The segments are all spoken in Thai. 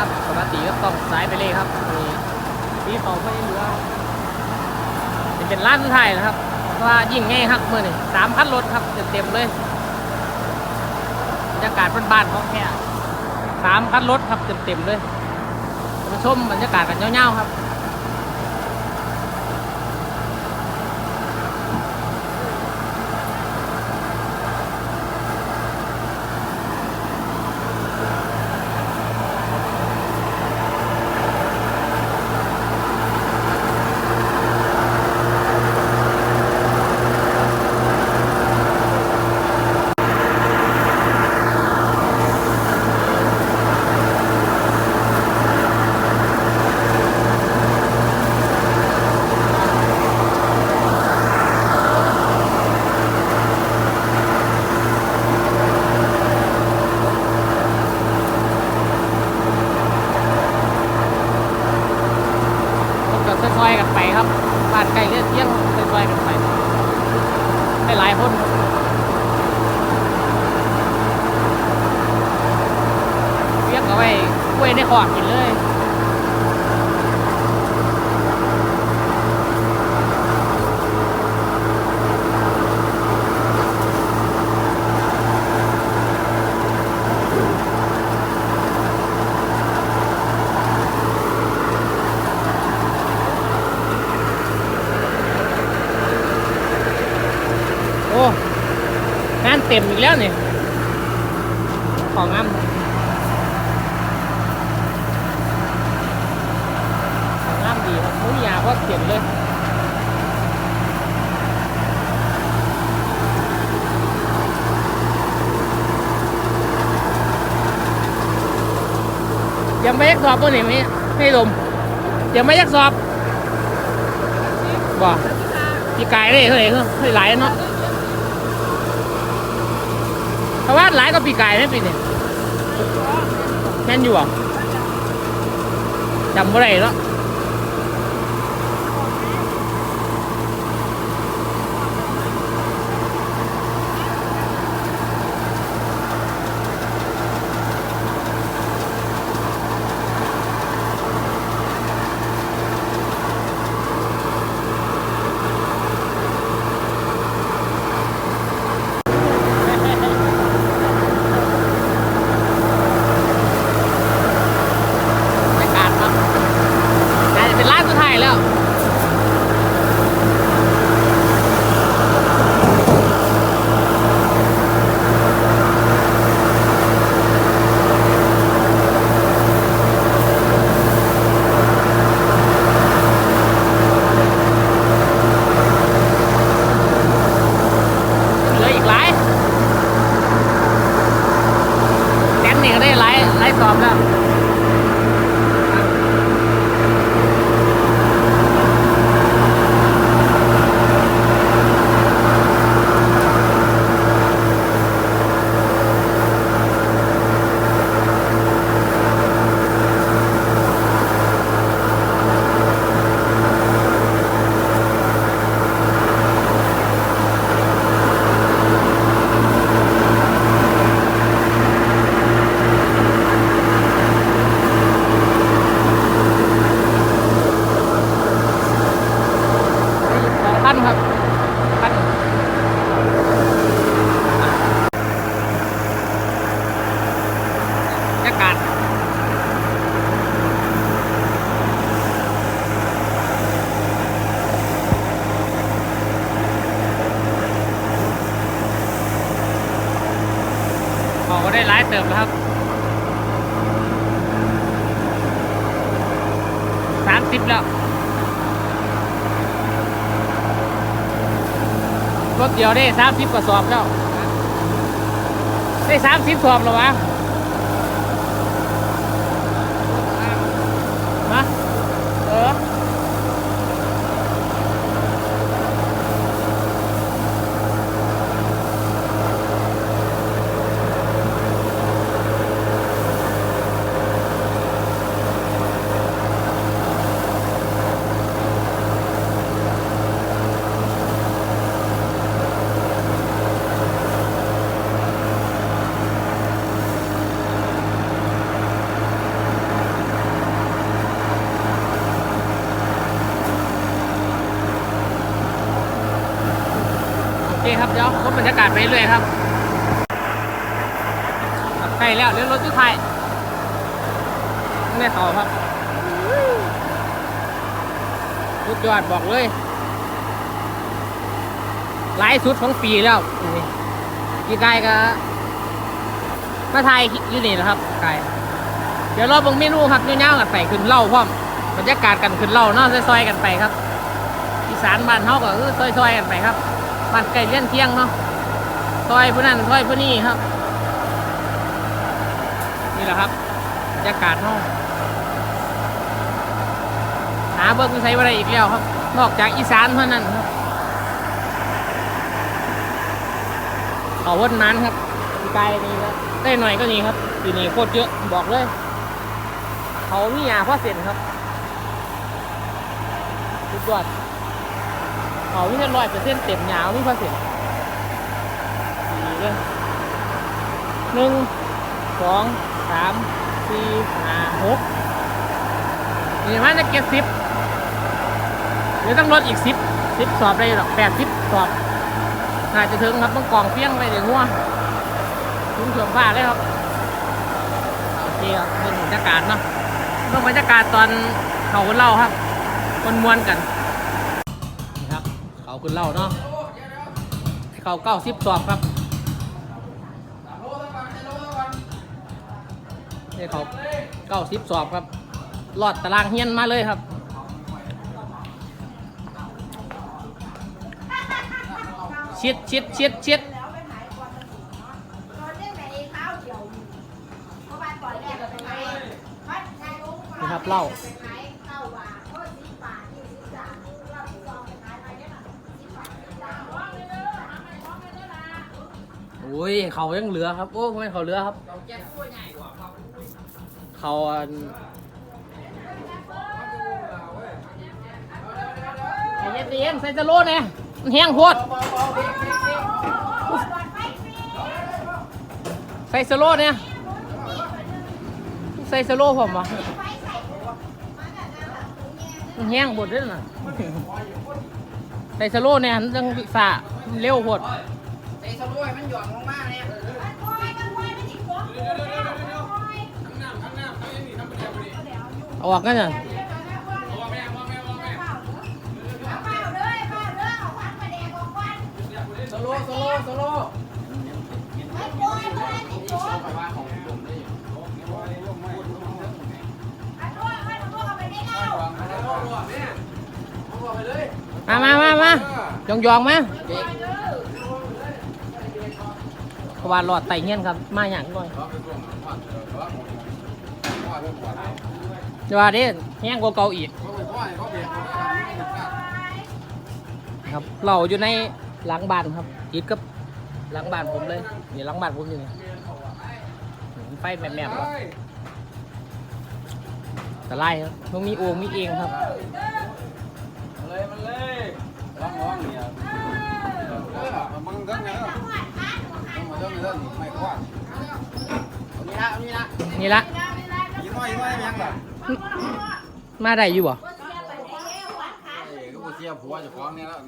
ครับปกติก็ต้องสายไปเลยครับนี่ที่เขาไม่เหลือนี่เป็นร้านสุดท้ายนะครับว่ายิ่งง่ายครับเมื่อนี่สามพันรถครับเต็มๆเลยบรรยากาศบ้านๆของแค่สามพันรถครับเต็มๆเลยมาชมบรรยากาศกันเงาๆครับ ว้กล้วยในขอบกินเลย โอ้งานเต็มอีกแล้วเนี่ยของงามของงามดีครับมุ้ยยาก็เขียนเลย ยังไม่ยักสอบตัวนี้ไม่ไม่ลมยังไม่ยักสอบบ่พี่กายเลยเฮ้ยเฮ้ยหลายเนาะเพราะว่าหลายก็ปีกายไม่ปีนี่แม่นอยู่อะจำบ่ได้แล้ว เดียวได้สามสิบกระสอบแล้วได้สามสิบสอบหรอวะ เคครับเดี๋ยวพบบรรยากาศไปเรื่อยครับใกล้แล้วเรื่องรถทุกไทยไม่เขาครับสุดยอดบอกเลยหลายสุดของปีแล้วนี่พี่กายก็มาไทยอยู่นี่นะครับกายเดี๋ยวรอบงเมนูครับเงี้ยวๆกับใส่ขึ้นเหล่าพร้อมบรรยากาศกันขึ้นเหล่าเนาะซอยๆกันไปครับอีสานบ้านเฮาก็คือซอยๆกันไปครับ บ้านใกล้เลี้ยนเที่ยงเนาะซอยผู้นั้นซอยผู้นี้ครับ นี่แหละครับบรรยากาศเฮาหาเบิ้งใช้อะไรอีกแล้วครับ นอกจากอีสานเท่านั้นครับเขาวนมันครับไกลนี่ครับได้หน่อยก็นี่ครับอยู่นี่โคตรเยอะบอกเลย เขามียาพ่อเส้นครับสุดยอด เขาวิ่งร้อยเปอร์เซ็นต์เต็มยาวไม่พอเสร็จสี่เลยหนึ่งสองสามสี่ห้าหกนี่มันจะเก็บสิบเดี๋ยวต้องลดอีกสิบสิบสอบได้หรอกแปดสิบสอบน่าจะถึงครับต้องกองเพี้ยงไปเดี๋ยวงัวถึงเถื่อมฟ้าเลยครับโอเคครับเป็นบรรยากาศเนาะต้องบรรยากาศตอนเขาคนเล่าครับ คนมวนๆกัน ขึ้นเล่าเนาะเขาเก้าสิบสอบครับนี่เขาเก้าสิบสอบครับลอดตารางเฮียนมาเลยครับชิดชิดชิดชิดนี่ครับเล่า โอ้ยเขายังเหลือครับ โอ้ไม่เขาเหลือครับ เขาอันไอ้เย็นเย็นใส่จะโลเนี่ยมันแห้งโพดใส่สโลเนี่ยใส่สโลผมวะมันแห้งโพดด้วยนะใส่สโลเนี่ยมันจังสะเร็วโพด ไอ้สลวยมันหย่อนลงมาเนี่ยเอาออกกันน่ะสโลสโลสโลมามามา มายองยองๆมา เพราะว่าหลอดไตเงี้ยนครับมาอย่างก่อนเดี๋ยวว่าเด้แห้งกว่าเก่าอีกครับเราอยู่ในหลังบ้านครับติดกับหลังบ้านผมเลยนี่หลังบ้านผมอยู่นี่ไฟแหมบๆครับแต่ไล่ครับต้องมีโอ่งมีเองครับเลยมันเลยร้องร้องเนี่ยมึงก็ไงล่ะมึงมาเรื่องนี้ไม่กว้างนี่ละนี่ละ นี่ละยิ้มน้อยยิ้มน้อยยังแบบมาได้อยู่บ่ก็กูเสียผัวจะฟ้องเนี่ยแล้ว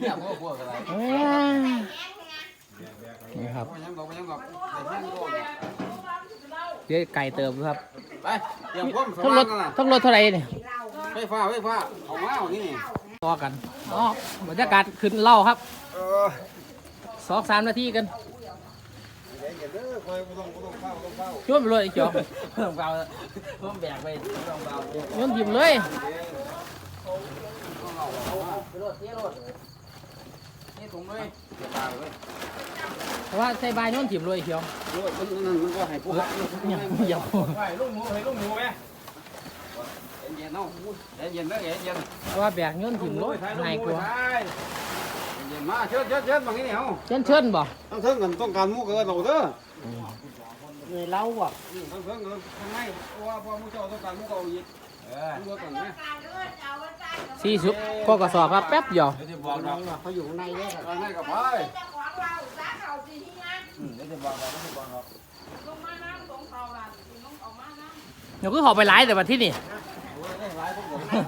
เรียกผัวผัวอะไรเอ้ยนี่ครับยังบอยังบอกไอ้เพื่อนโง่เดี๋ยวไก่เติมครับไปเตรียมพร้อมทั้งรว่าถทั้งรถเท่าไหร่เนี่ยไฟฟ้าไฟฟ้าเอามาเอานี่ต่อกันอ๋อบรรยากาศขึ้นเล่าครับเออสองสามนาทีกัน ช่วยไปเลยไอ้เจ้าต้องเข้าต้องแบกไปต้องเข้าโยนทิมเลยนี่ถุงเลยเดี๋ยวตายเลยเพราะว่าใส่บายโยนทิมเลยไอ้เขียวมันมันมันก็ให้พวกอย่าอย่าไปลูกหมูให้ลูกหมูไหมเย็นๆเนาะเย็นๆเด้อเย็นเพราะว่าแบกโยนทิมรถง่ายกว่าเย็นมาเชิญเชิญเชิญบางทีเนี่ยเชิญเชิญบ่ต้องเชิญกันต้องการมูเกินเราเด้อ เลยเล่าบ่ต้องเชิญกันทำไมว่าพอมูเจ้าต้องการมูเก่าอีกเออมูก่อนไหมสี่สิบก็กระสอบครับแป๊บเดียวเดี๋ยวจะบอกเราเขาอยู่ในเนี่ยกันในกับไปเดี๋ยวจะบอกเราเดี๋ยวจะบอกเราเดี๋ยวก็ขอไปไลฟ์แต่วันที่นี่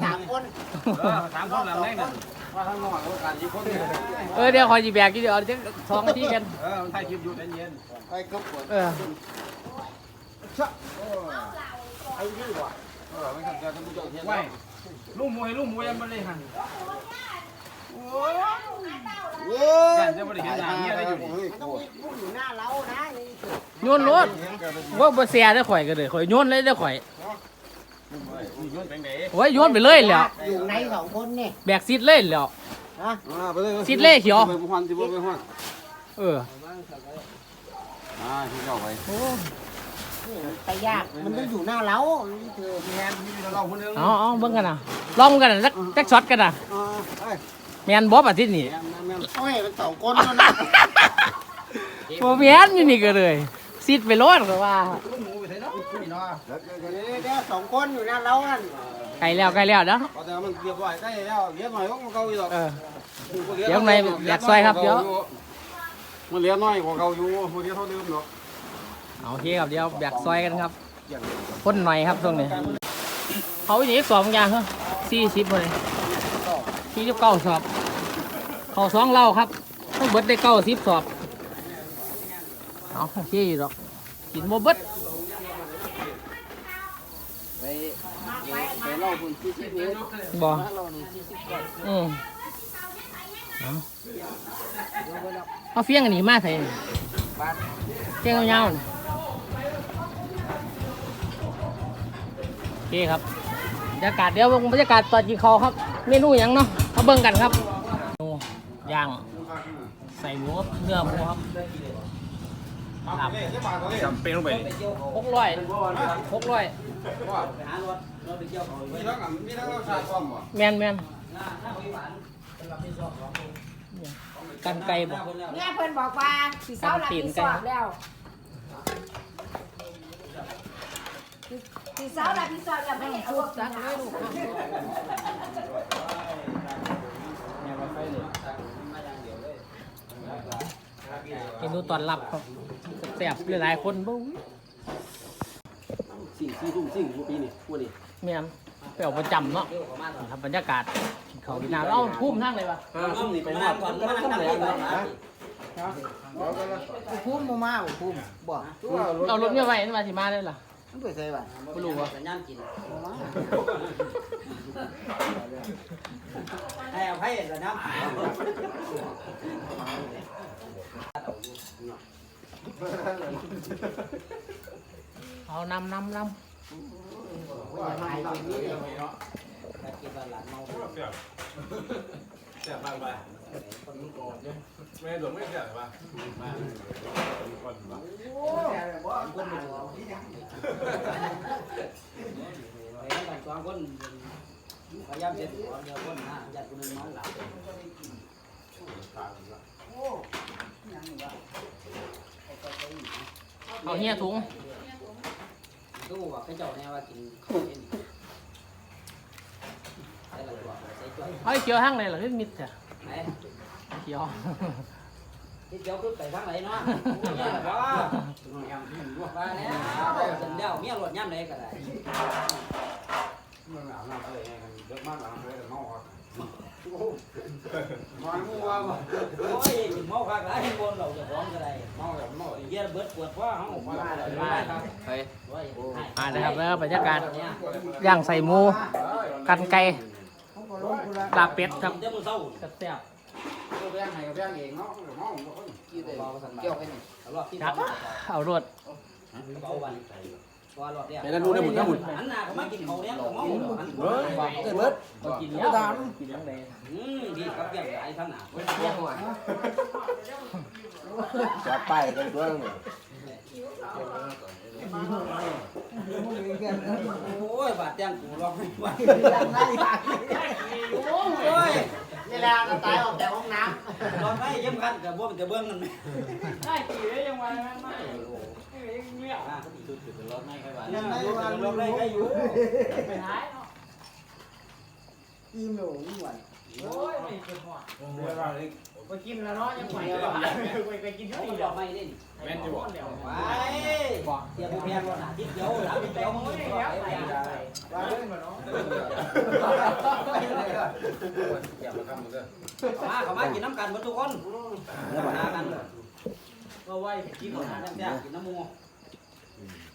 สามคนสามคนหลังแรกนั่น เมาทางนอกแล้วกันยี่คนเนี่ยเออเดี๋ยวคอยจีแบกกี่เดี๋ยวจะสองนาทีกัน เออมันถ่ายคลิปอยู่เย็นไปก็ปวดเออๆชะโอ้ไอ้นี่ว่ะเออมันทำการทำบุญเจ้าเทียนไว้ลูกมวยลูกมวยยังไม่ได้หันเว้ยยันจะไม่ได้เห็นหน้าเมียได้อยู่นี่มันต้องมีผู้อยู่หน้าเรานะนี่โยนรถว่าบ่เสียได้ข่อยก็เลยข่อยโยนเลยได้ข่อย โอ้ยโยนไปเลยแหล้วอยู่ในสองคนนี่แบกซีดเลยแหล้ว ฮะอ่าไปเลยซิดเล่เขียว ไปพันสิบไปพันเอออ่าที่เจ้าไปโอ้นี่ไปยาก มันต้องอยู่หน้าเรานี่คือมีแฮนมีเราคนนึงเอาเอาเบิ่งกันนะลองกันนะจักจักช็อตกันนะอ่าเอ้ยแมนบอบอาทิตย์นี้แม่แม่โอ้ยมันสองคนแล้วนะโมแมนอยู่นี่ก็เลยซีดไปรถก็ว่าลูกหมูไปใส่เนาะนี่เนาะเดี๋ยวเดี๋ยว สองคนอยู่น้าเราอันไกลแล้วไกลแล้วเนาะแต่มันเก็บไว้ได้แล้วเลี้ยงหน่อยก็มันเก่าอยู่หรอกเออเดี๋ยวในอยากซอยครับเดี๋ยวมันเลี้ยงน้อยกว่าเก่าอยู่พอเลี้ยงเท่าเดิมเนาะเอาโอเคครับเดี๋ยวแบกซอยกันครับพ่นหน่อยครับตรงนี้เขาอย่างนี้สองอย่างครับสี่สิบเลยสี่สิบเก้าสอบเขาสองเล่าครับต้องเบิดได้เก้าสิบสอบเอาโอเคอยู่หรอกกินโมเบิด ไปไปเล่าบุญที่สิบเอ็ดบ่เราหนึ่งที่สิบก่อนอืมเอาเอาเฟี้ยงอันนี้มาใส่นี่เฟี้ยงยาวๆนี่โอเคครับบรรยากาศเดี๋ยวเบิ่งบรรยากาศตอนกินข้าวครับเมนูหยังเนาะมาเบิ่งกันครับเมนูย่างใส่หมูเนื้อหมูครับลาบจำเป็นลงไปหกร้อยหกร้อย มีทั้งมีทั้งเราชาความบ่แมนแมนกันไก่บ่เนี่ยเพิ่นบอกว่าสิเศร้าหลังที่สอบแล้วสิเศร้าหลังที่สอบแล้วไม่ได้เอาออกจากเลยลูกเมนูตอนรับครับแซ่บๆหลายๆคนบุ้ง สิ่งที่ทุ่มสิ่งปีนี่พูดนี่แม่นไปเอาประจำเนาะนี่ครับบรรยากาศกินเขาวกินน้ำเอาทุ่มทั้งเลยปะทุ่มนี่ไปหอดก็ต้องแหลมนะพุ่มมามาพุ่มบ่เอารถเนี่ยไว้นี่มาสิมาได้ล่ะมันไปใส่บ่ไม่รู้ว่าให้เอาให้ละน้ำ เอานำนำน ไม่หลงไม่เสียป่ะ ำเอ าเฮียถุงดูว่าไปเจ้าแนวว่ากินได้ละตัวใส่ตัวเอาไอ้เขียวทั้งเลยเหรอคือมิดเถอะไหนเขียวที่เจ้าคือไปทางไหนเนาะเนี่ยว่าว่าเนี่ยเสร็จแล้วเมียรถย่ำเลยก็ได้มันหนาวหนาวเลยไงกันเยอะมากหนาวเลยแต่เมาครับ มาหมูว่าบ่โอ้ยกินเมาคักหลายบนเราจะร้องก็ได้เมาแบบเมาเยี่ยเบิดปวดว่าเฮามาเลยครับเฮ้ยมาเลยครับแล้วบรรยากาศย่างใส่หมูกันไก่ลาเป็ดครับเจ้ามือเศร้าแซ่บแบ่งให้แบ่งเองเนาะเมาบ่คนเกี่ยวไปนี่รอบที่ครับเอารถเบาวัน ว่ารอบเนี้ยไปนั่นดูได้หมดได้หมดหันหน้าเขามากินเขาเนี่ยเขาเมาหันเฮ้ยเบิดกินแล้วกินทั้งเลยอืมดีครับเกี่ยวไอ้ทั้งหน้าจะไปกันตัวนึงโอ้ยบาดแจ้งกูร้องไม่ไหวได้โอ้ย นี่แหละก็ตายออกจากห้องน้ลองได้ยังกันกับบ่มันจะเบิ่งมันไหมได้กี่ได้ยังไงไม่อ่าเขาติดจุดๆรถไม่ค่อยว่าเนี่ยรถได้ก็อยู่ไปท้ายำอิ่มหนูนี่หวานอโอ้ยไม่เป็นหัวไปกินแล้วเนาะยังไหวไปไปกินที่เขานี่ดอกไม้เล่นแม่นจะบอกไปบอกเสียบแพงแล้วนะทิศเดียวหลังทิศเดียวมึงไปไปว่าเล่นมาเนาะอย่ามาทำมันเด้อเขามาเขามากินน้ำกันหมดทุกคนเดี๋ยวมาหากันก็ไหวกิกินนของอาหารน้ำแซ่บๆกินน้ำมู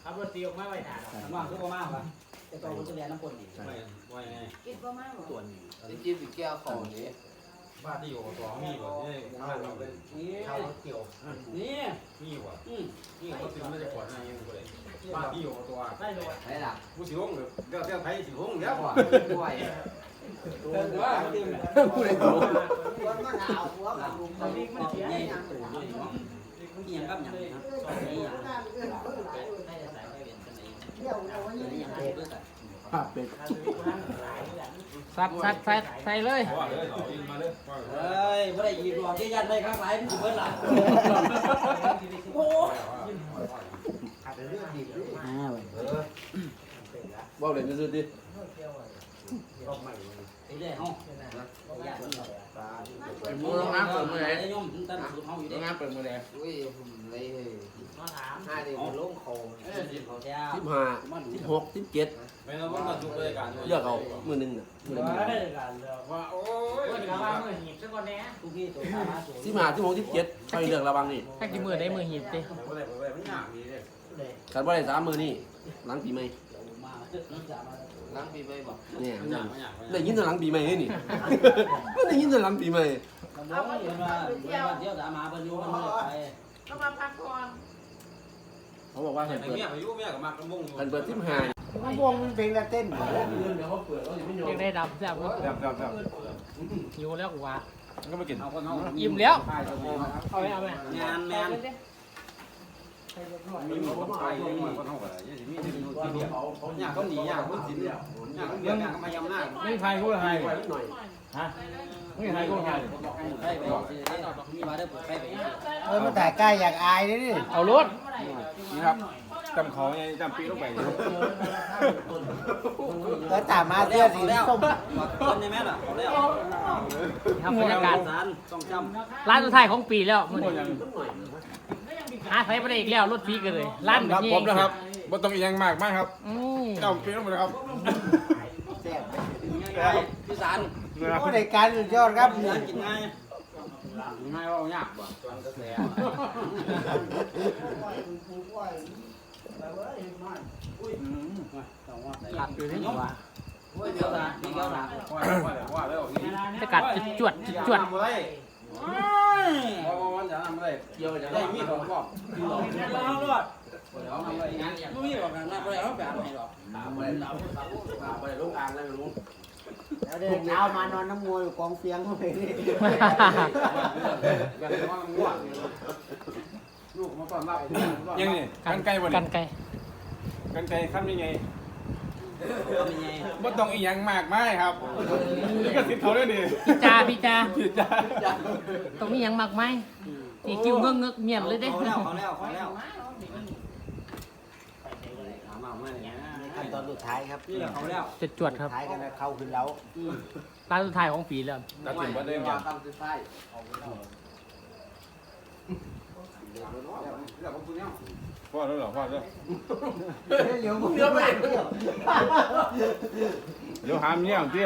ขับรถตีออกมาไว้ถาดว่างทุกคนมากปะจะต้องมันจะเรียนน้ำปนนี่ไม่ว่ายังไงกินบ่มากหรอส่วนนี้ที่กินสิแก้วของนี้ บ้านที่อยู่กับตัวมีบ่นี่ข้าวเราเป็นข้าวเกี่ยวนี่มีบ่อืมนี่เขาซื้อมาจากขวดอะไรยังบ่ได้บ้านที่อยู่กับตัวได้เลยไหนล่ะผู้สิงห์เดี๋ยวเดี๋ยวไทยสิงห์แล้วบ่ด้วยตัวว่าผู้ใดรู้หัวมันหนาวหัวมันลุมมันมีมันเสียอย่างตัวด้วยเนาะมันยังกับอย่างนะนี่อย่างได้ใส่ไปเปลี่ยนกันไหนเที่ยวเอาไว้นี่นี่อย่างเป็เป็ดดด้วยกันเป็ด ซัดซัดซัดใส่เลยเพราะว่าเลยเราอินมาเลยเฮ้ยไม่ได้ยีรวมที่ยันได้ข้างหลายมันจะเบิ้ลล่ะโอ้ว่าเล่นซื่อดิไอ้เด้ห้องญาติมันเป็นมือน้ำเปิดมือไหนไอ้ยมตั้งสูตรห้องอยู่เด้น้ำเปิดมือไหนอุ้ยผ มเลยมาถามห้าเดือนลงคอเออเขาเจ้าสิบห้าสิบหกสิบเจ็ดไม่ต้องมาทุกรายการเลือกเอามือหนึ่งน่ะมือหนึ่งว่าโอ้ยเพื่อนกับว่ามือหีบซะก่อนแน่ทุกที่ตัวตามาสูตรสิบห้าสิบหกสิบเจ็ดค่อยเลือกระวังนี่ถ้ากี่มือได้มือหีบดิบ่ได้บ่ได้มันยากดีเด้ขันว่าได้สามมือนี่หลังปีใหม่มาน้องจ๋ามาล้างปีไปบอกเนี่ยมันยากมันยากมันได้ยากยินแต่หลังปีใหม่นี่มันได้ยินแต่หลังปีใหม่มันบอกว่าเดี๋ยวมาเที่ยวตามาบรรยุมันไม่ไปก็มาพักผ่อน เขาบอกว่าแต่ให้เปิดเมียไปอยู่เมียก็มากระมงอยู่ขันเปิดสิบห้ามันวงมันเพลงละเต้นเดี๋ยวเขาเปิดเขาจะไม่ยอยังมได้ดำแซ่บเลยแบบแบบแบบหิวแล้วกูว่าก็มากินเอาคนเอาอิ่มแล้วเอาไหมเอาไหมงานแมนมีหมดคนไทยมีหมดคนเฮาก็ได้ยังสิมีที่อยู่ที่เดียวอยากเขาหนีอยากคนสินอยากคนเดียวอยากมายำหน้าไม่ไทยกูไทยนิดหน่อยไม่ไทยก็ไทยไปไปมีมาได้ปวดไปไปเออมาถ่ายใกล้อยากอายเลยดิเอารถ นี่ครับจำเขาไงจำปีลงไปเออตามมาเสื้อสีแล้วส้มคนในแม่ล่ะเขาแล้วทำบรรยากาศสารต้องจำร้านสุดท้ายของปีแล้วมื้อนี้หาใช้ไปได้อีกแล้วรถพีกันเลยร้านครับนี้ผมนะครับบ่ต้องอีหยังมากมากครับอืมเจ้าปีลงไปครับแซ่บง่ายพี่สารโอ้ในการสุดยอดครับงานกินง่าย ง่ายว่ายากบ่จวนกระแสขับอยู่ที่หัวเกี่ยวนะมีเกี่ยวนะว่าแล้วว่าแล้วนี่สกัดจุดจวดจุดจวดบ่ได้ว่าว่าจะทำอะไรเกี่ยวจะได้มีดอกบ่เอารอดไม่มีหรอกนะไม่เอาแบบไหนหรอกไปไปลงอ่างแล้วไม่รู้ แล้วเดินเช้ามานอนน้ำมวยอยู่กองเฟียงเข้าไปนี่กันว่าง่วงลูกมาต้อนรับยังนี่กันไก่บ่กันี่นไกลกันไก่ขั้นยังไงก็เป็นไงบ่ต้องอีหยังมากมายครับนี่ก็สิเขาด้วยนี่พี่จ้าพี่จ้าผิดจ้าตรงนี้ยังมากไหมนี่คิวเงือกเงือกเมียนเลยเด้เขาแล้วเขาแล้วเขาแล้วมาเมื่อนี้ ขั้นตอนสุดท้ายครับนี่เขาแล้วจุดจวดครับท้ายกันนะเข้าขึ้นแล้วร้านสุดท้ายของปีแล้วตัดสินบ่ได้ยังตั้งสุดท้ายพ่อแล้วเหรอพ่อแล้วเหลียวมึงเลี้ยวไปเลี้ยวเดี๋ยวหามเงี้ยติ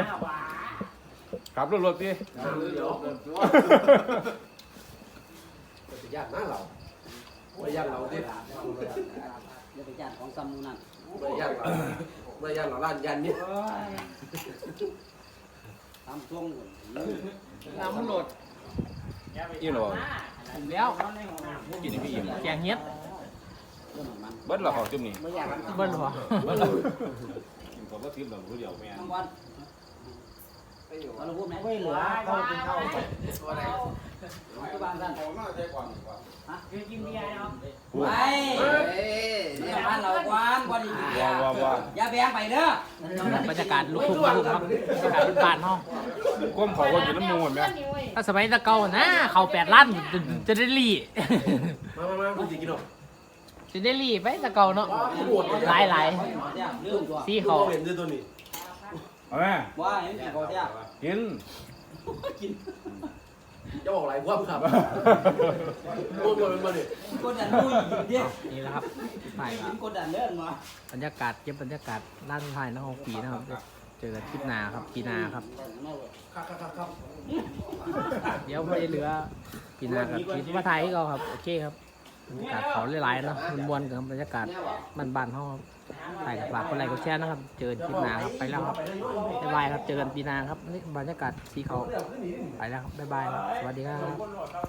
ขับรถรถติยากนะเราไม่ยากเราดิเดี๋ยวไปจานของซัมมูนั่น ไม่ยากเราไม่ยากเราล้านยันนี่ทำช่วงน้ำมันโหลดอิ่มหรอถึงแล้วกินนี่พี่อิ่มแกงเฮ็ดมันเบิดหรอของจุ่มนี่ไม่อยากเบิ้ลหัวเบิดหรอกินผมก็ทิมหรอผู้เดียวแม่ทั้งวัน เราพูดไหมไม่เหลือเข้ากินข้าวที่บ้านท่านผมน่าจะก่อนดีกว่ากินเบียร์เนาะไปเนี่ยบ้านเรากว้างกว่านี้ว้าวว้าวว้าวอย่าแบงไปเด้อบรรยากาศลูกทุ่งลูกครับบรรยากาศบ้านห้องก้มขอคนกินน้ำมูกเหมือนแม่ถ้าสมัยตะเก่านะเขาแปดล้านจะจะได้รีมามามาคุณจะกินหรอจะได้รีไปตะเก่าเนาะหลายหลายลืมตัวสีเขา เขาเห็นด้วยตัวนี้เอาแม่ว่าเห็นเขาเจ้ากินจะบอกอะไรว่าครับพูดมาเป็นมาดิกดดันดูอีกเด้นี่แหละครับถ่ายกดดันเด้อมาบรรยากาศเก็บบรรยากาศร้านถ่ายน้องปีนะครับ เจอกันคลิปหน้าครับปีหนาครับครับครับครับครับเดี๋ยวไม่เหลือปีหนากับคลิปมาถ่ายให้เราครับ โอเคครับบรรยากาศเขาหลายๆเนาะมวนๆกับบรรยากาศบ้านๆเขาครับถ่กับฝากคนไลค์กดแชร์นะครับ เจอกันคลิปหน้าครับ ไปแล้วครับ บ๊ายบายครับ เจอกันปีหนาครับนี่บรรยากาศสีเขา ไปแล้วครับ บ๊ายบายครับสวัสดีครับ